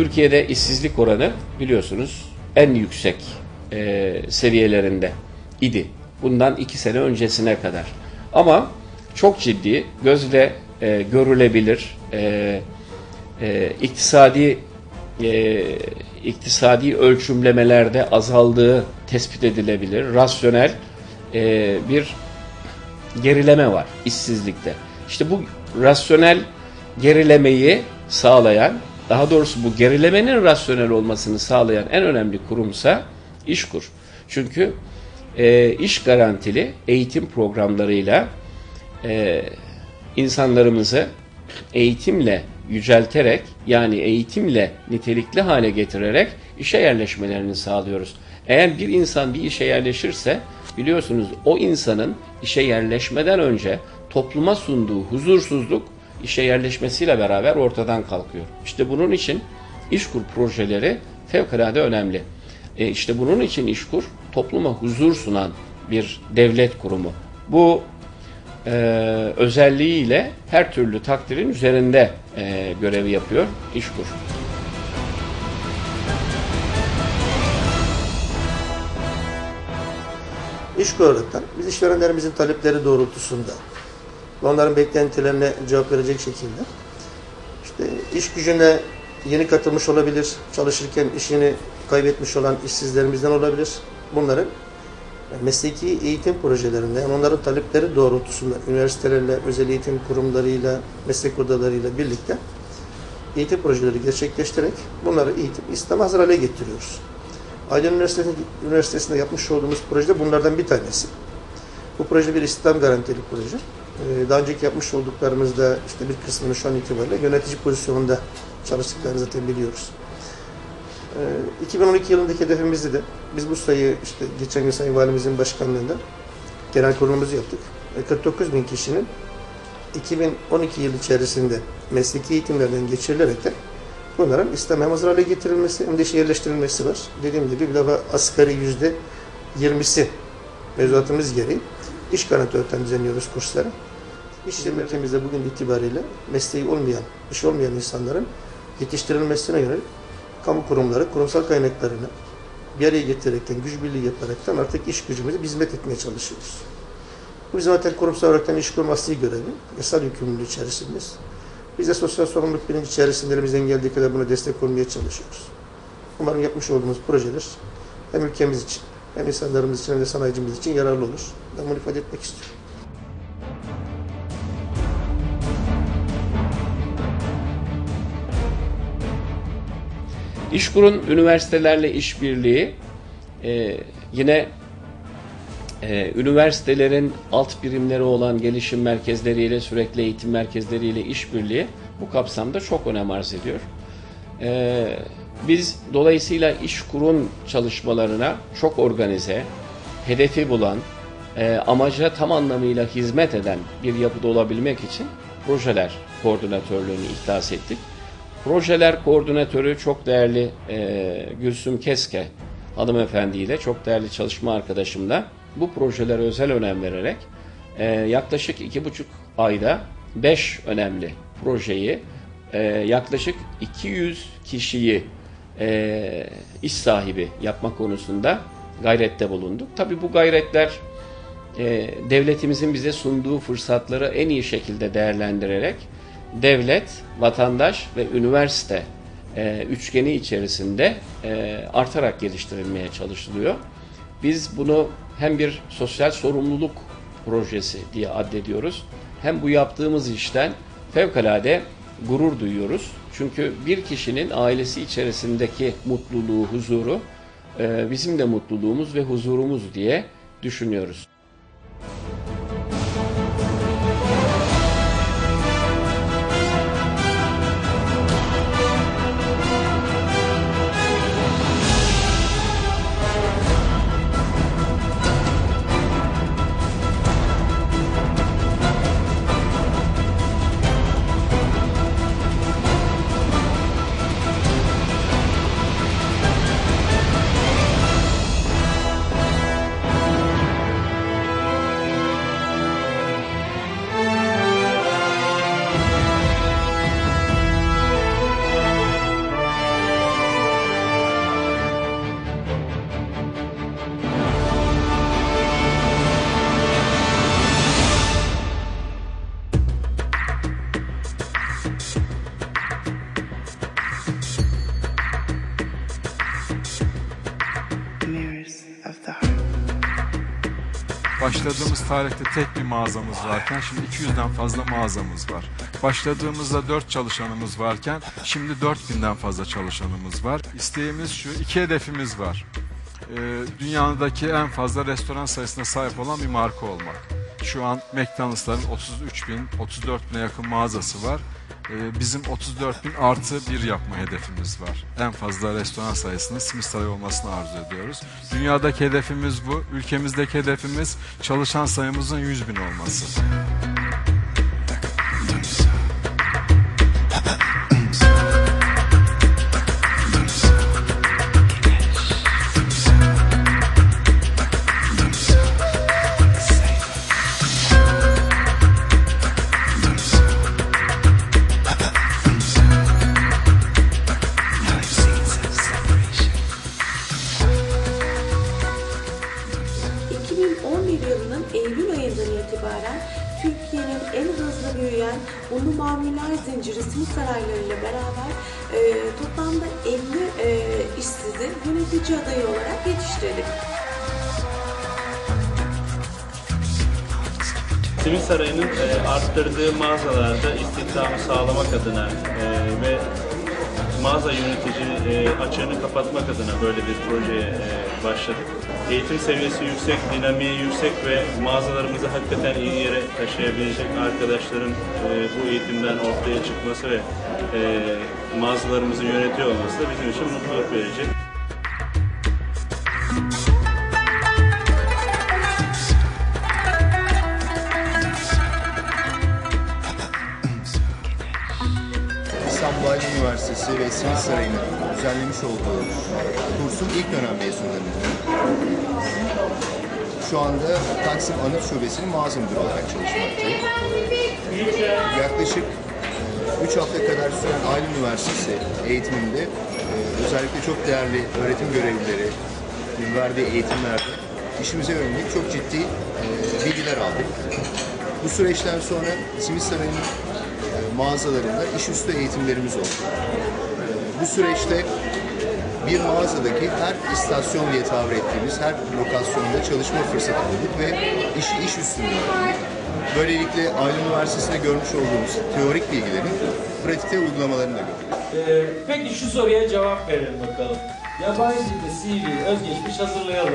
Türkiye'de işsizlik oranı biliyorsunuz en yüksek e, seviyelerinde idi. Bundan iki sene öncesine kadar. Ama çok ciddi, gözle e, görülebilir, e, e, iktisadi e, iktisadi ölçümlemelerde azaldığı tespit edilebilir. Rasyonel e, bir gerileme var işsizlikte. İşte bu rasyonel gerilemeyi sağlayan, daha doğrusu bu gerilemenin rasyonel olmasını sağlayan en önemli kurumsa İşkur. Çünkü e, iş garantili eğitim programlarıyla e, insanlarımızı eğitimle yücelterek yani eğitimle nitelikli hale getirerek işe yerleşmelerini sağlıyoruz. Eğer bir insan bir işe yerleşirse biliyorsunuz o insanın işe yerleşmeden önce topluma sunduğu huzursuzluk işe yerleşmesiyle beraber ortadan kalkıyor. İşte bunun için İşkur projeleri fevkalade önemli. E işte bunun için İşkur topluma huzur sunan bir devlet kurumu. Bu e, özelliğiyle her türlü takdirin üzerinde e, görevi yapıyor İşkur. İş olaraktan biz işverenlerimizin talepleri doğrultusunda ve onların beklentilerine cevap verecek şekilde işte iş gücüne yeni katılmış olabilir, çalışırken işini kaybetmiş olan işsizlerimizden olabilir. Bunların mesleki eğitim projelerinde yani onların talepleri doğrultusunda üniversitelerle, özel eğitim kurumlarıyla, meslek odalarıyla birlikte eğitim projeleri gerçekleştirerek bunları eğitim İslam hazır hale getiriyoruz. Aydın Üniversitesi'nde, Üniversitesi'nde yapmış olduğumuz proje bunlardan bir tanesi. Bu proje bir İslam garantili proje. Ee, daha önceki yapmış olduklarımızda işte bir kısmını şu an itibariyle yönetici pozisyonunda çalıştıklarını zaten biliyoruz. 2012 ee, yılındaki hedefimizdi de biz bu sayıyı işte geçen gün Sayın Valimizin başkanlığında genel kurulumuzu yaptık. 49 ee, bin kişinin 2012 yıl içerisinde mesleki eğitimlerden geçirilerek de bunların İslam hem hazır hale getirilmesi hem de şehirleştirilmesi var. Dediğim gibi bir defa asgari yüzde 20'si mevzuatımız gereği iş garanti düzenliyoruz kursları. İş ülkemizde bugün itibariyle mesleği olmayan, iş olmayan insanların yetiştirilmesine yönelik kamu kurumları kurumsal kaynaklarını bir araya getirerekten, güç birliği yaparaktan artık iş gücümüzü hizmet etmeye çalışıyoruz. Bu zaten kurumsal olarak iş kurma asli görevi. Yasal yükümlülüğü içerisindeyiz. Biz de sosyal sorumluluk bilinci içerisinde geldiği kadar buna destek olmaya çalışıyoruz. Umarım yapmış olduğumuz projeler hem ülkemiz için hem insanlarımız için hem de sanayicimiz için yararlı olur. Ben bunu ifade etmek istiyorum. İşkur'un üniversitelerle işbirliği e, yine e, üniversitelerin alt birimleri olan gelişim merkezleriyle, sürekli eğitim merkezleriyle işbirliği bu kapsamda çok önem arz ediyor. E, biz dolayısıyla İşkur'un çalışmalarına çok organize, hedefi bulan, e, amaca tam anlamıyla hizmet eden bir yapıda olabilmek için projeler koordinatörlüğünü ihdas ettik. Projeler koordinatörü çok değerli e, Gülsüm Keske hanımefendiyle, çok değerli çalışma arkadaşımla bu projelere özel önem vererek e, yaklaşık iki buçuk ayda beş önemli projeyi e, yaklaşık 200 kişiyi e, iş sahibi yapma konusunda gayrette bulunduk. Tabi bu gayretler e, devletimizin bize sunduğu fırsatları en iyi şekilde değerlendirerek devlet, vatandaş ve üniversite e, üçgeni içerisinde e, artarak geliştirilmeye çalışılıyor. Biz bunu hem bir sosyal sorumluluk projesi diye addediyoruz. Hem bu yaptığımız işten fevkalade gurur duyuyoruz. Çünkü bir kişinin ailesi içerisindeki mutluluğu, huzuru e, bizim de mutluluğumuz ve huzurumuz diye düşünüyoruz. Başladığımız tarihte tek bir mağazamız varken şimdi 200'den fazla mağazamız var. Başladığımızda 4 çalışanımız varken şimdi 4000'den fazla çalışanımız var. İsteğimiz şu, iki hedefimiz var. Ee, dünyadaki en fazla restoran sayısına sahip olan bir marka olmak. Şu an McDonald's'ların 33 bin, 34 bine yakın mağazası var. Ee, bizim 34 bin artı bir yapma hedefimiz var. En fazla restoran sayısının Simit Sarayı olmasını arzu ediyoruz. Dünyadaki hedefimiz bu. Ülkemizdeki hedefimiz çalışan sayımızın 100 bin olması. Eylül ayından itibaren Türkiye'nin en hızlı büyüyen unlu mamuller zinciri simit sarayları ile beraber e, toplamda 50 e, işsizi yönetici adayı olarak yetiştirdik. Simit Sarayı'nın e, arttırdığı mağazalarda istihdamı sağlamak adına e, ve mağaza yönetici e, açığını kapatmak adına böyle bir projeye e, başladık. Eğitim seviyesi yüksek, dinamiği yüksek ve mağazalarımızı hakikaten iyi yere taşıyabilecek arkadaşların e, bu eğitimden ortaya çıkması ve e, mağazalarımızı yönetiyor olması da bizim için mutluluk verici. Aydın Üniversitesi ve Simit Sarayı'nın düzenlemiş olduğu kursun ilk dönem mezunlarıyım. Şu anda Taksim Anıt Şubesi'nin mağaza müdürü olarak çalışmaktayım. Yaklaşık 3 hafta kadar süren Aydın Üniversitesi eğitiminde e, özellikle çok değerli öğretim görevlileri verdiği eğitimlerde işimize yönelik çok ciddi e, bilgiler aldık. Bu süreçten sonra Simit Sarayı'nın e, mağazalarında işüstü eğitimlerimiz oldu. E, Bu süreçte bir mağazadaki her istasyon diye tabir ettiğimiz her lokasyonda çalışma fırsatı bulduk ve işi iş üstünde öğrendik. Böylelikle Aydın Üniversitesi'nde görmüş olduğumuz teorik bilgilerin pratikte uygulamalarını da gördük. Ee, peki şu soruya cevap verelim bakalım. Yabancı dilde CV, özgeçmiş hazırlayalım.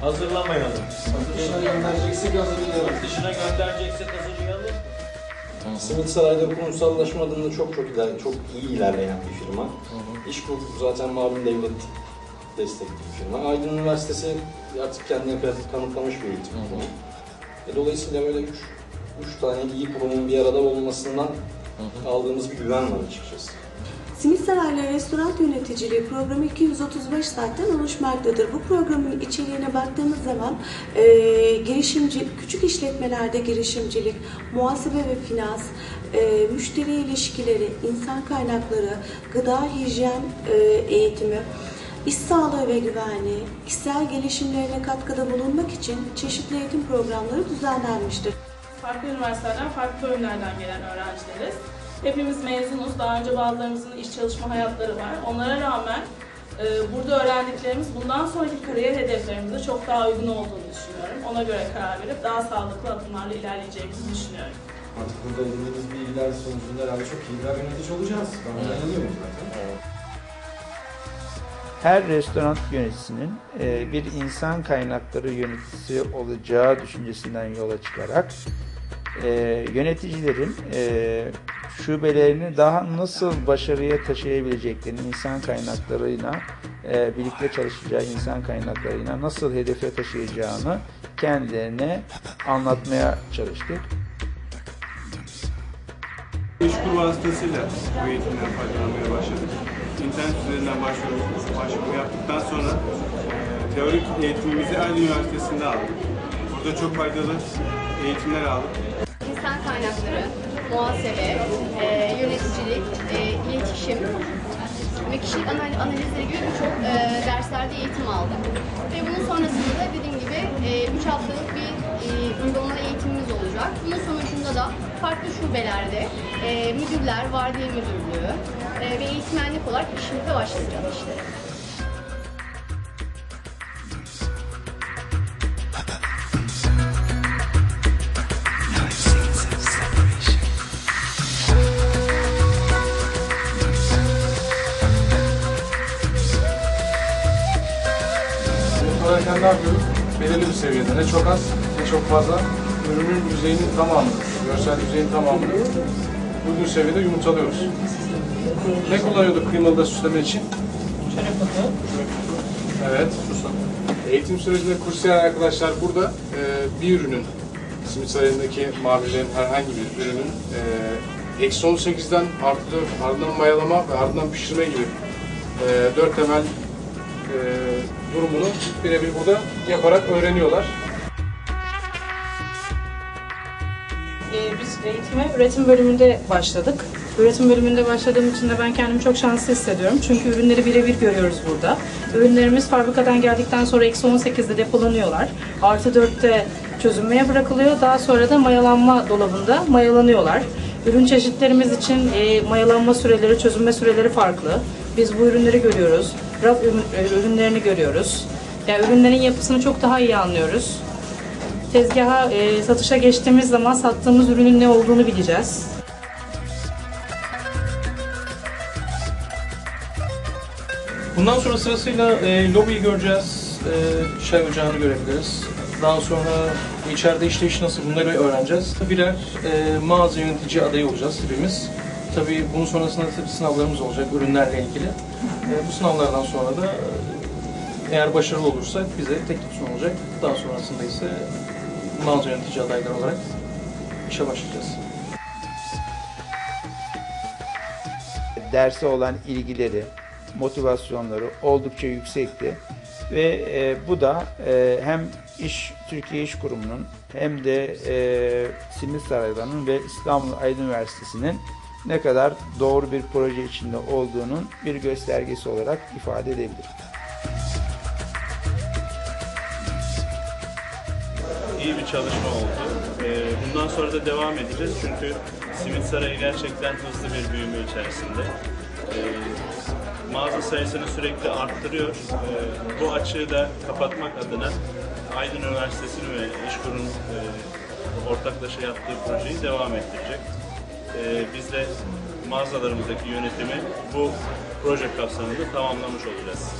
Hazırlamayalım. Dışına göndereceksek hazırlayalım. Dışına göndereceksek hazırlayalım. Simit Saray'da kurumsallaşma adında çok çok iler, çok iyi ilerleyen bir firma. İşkur zaten malum devlet destekli bir firma. Aydın Üniversitesi artık kendine pratik kanıtlamış bir eğitim kurumu. E, dolayısıyla böyle üç, üç tane iyi kurumun bir arada olmasından aldığımız bir güven var açıkçası. Simit Restoran Yöneticiliği programı 235 saatten oluşmaktadır. Bu programın içeriğine baktığımız zaman e, girişimci, küçük işletmelerde girişimcilik, muhasebe ve finans, e, müşteri ilişkileri, insan kaynakları, gıda hijyen e, eğitimi, iş sağlığı ve güvenliği, kişisel gelişimlerine katkıda bulunmak için çeşitli eğitim programları düzenlenmiştir. Farklı üniversitelerden, farklı bölümlerden gelen öğrencileriz. Hepimiz mezunuz. Daha önce bazılarımızın iş çalışma hayatları var. Onlara rağmen e, burada öğrendiklerimiz bundan sonraki kariyer hedeflerimize çok daha uygun olduğunu düşünüyorum. Ona göre karar verip daha sağlıklı adımlarla ilerleyeceğimizi düşünüyorum. Artık burada edindiğimiz bilgiler sonucunda herhalde çok iyi birer yönetici olacağız. Ben buna inanıyorum zaten. her restoran yöneticisinin e, bir insan kaynakları yöneticisi olacağı düşüncesinden yola çıkarak e, yöneticilerin e, şubelerini daha nasıl başarıya taşıyabileceklerini insan kaynaklarıyla e, birlikte çalışacağı insan kaynaklarıyla nasıl hedefe taşıyacağını kendilerine anlatmaya çalıştık. İşkur vasıtasıyla bu eğitimden faydalanmaya başladık. İnternet üzerinden başvuru, başvuru yaptıktan sonra e, teorik eğitimimizi Aydın Üniversitesi'nde aldık. Burada çok faydalı eğitimler aldık. Kaynakları, muhasebe, e, yöneticilik, e, iletişim ve kişilik anal- analizleri gibi birçok e, derslerde eğitim aldık. Ve bunun sonrasında da dediğim gibi 3 haftalık bir e, uygulama eğitimimiz olacak. Bunun sonucunda da farklı şubelerde e, müdürler, vardiya müdürlüğü e, ve eğitmenlik olarak işimize başlayacağız işte. Yüzden ne yapıyoruz? Belirli bir seviyede, ne çok az ne çok fazla ürünün yüzeyinin tamamını, görsel yüzeyin tamamını uygun seviyede yumurtalıyoruz. Ne kullanıyorduk kıymalı da süsleme için? Evet. Eğitim sürecinde kursiyer arkadaşlar burada e, bir ürünün, simit sarayındaki mavilerin herhangi bir ürünün e, eksi 18'den artı 4, ardından mayalama ve ardından pişirme gibi e, dört temel e, durumunu birebir burada yaparak öğreniyorlar. Ee, biz eğitime üretim bölümünde başladık. Üretim bölümünde başladığım için de ben kendimi çok şanslı hissediyorum. Çünkü ürünleri birebir görüyoruz burada. Ürünlerimiz fabrikadan geldikten sonra eksi 18'de depolanıyorlar. Artı 4'te çözünmeye bırakılıyor. Daha sonra da mayalanma dolabında mayalanıyorlar. Ürün çeşitlerimiz için e, mayalanma süreleri, çözünme süreleri farklı. Biz bu ürünleri görüyoruz. Raf e, ürünlerini görüyoruz. Yani ürünlerin yapısını çok daha iyi anlıyoruz. Tezgaha e, satışa geçtiğimiz zaman sattığımız ürünün ne olduğunu bileceğiz. Bundan sonra sırasıyla e, lobiyi göreceğiz, e, çay ocağını görebiliriz. Daha sonra içeride işleyiş nasıl bunları öğreneceğiz. Birer e, mağaza yönetici adayı olacağız hepimiz. Tabii bunun sonrasında sınavlarımız olacak ürünlerle ilgili. E, bu sınavlardan sonra da e, eğer başarılı olursak bize teklif sunulacak. Daha sonrasında ise mağaza yönetici adayları olarak işe başlayacağız. derse olan ilgileri, motivasyonları oldukça yüksekti. Ve e, bu da e, hem İş Türkiye İş Kurumu'nun hem de e, Simit Sarayları'nın ve İstanbul Aydın Üniversitesi'nin ne kadar doğru bir proje içinde olduğunun bir göstergesi olarak ifade edebilirim. iyi bir çalışma oldu. Ee, Bundan sonra da devam edeceğiz çünkü Simit Sarayı gerçekten hızlı bir büyüme içerisinde. Ee, Mağaza sayısını sürekli arttırıyor. Ee, Bu açığı da kapatmak adına Aydın Üniversitesi'nin ve İşkur'un e, ortaklaşa yaptığı projeyi devam ettirecek. Ee, Biz de mağazalarımızdaki yönetimi bu proje kapsamında tamamlamış olacağız.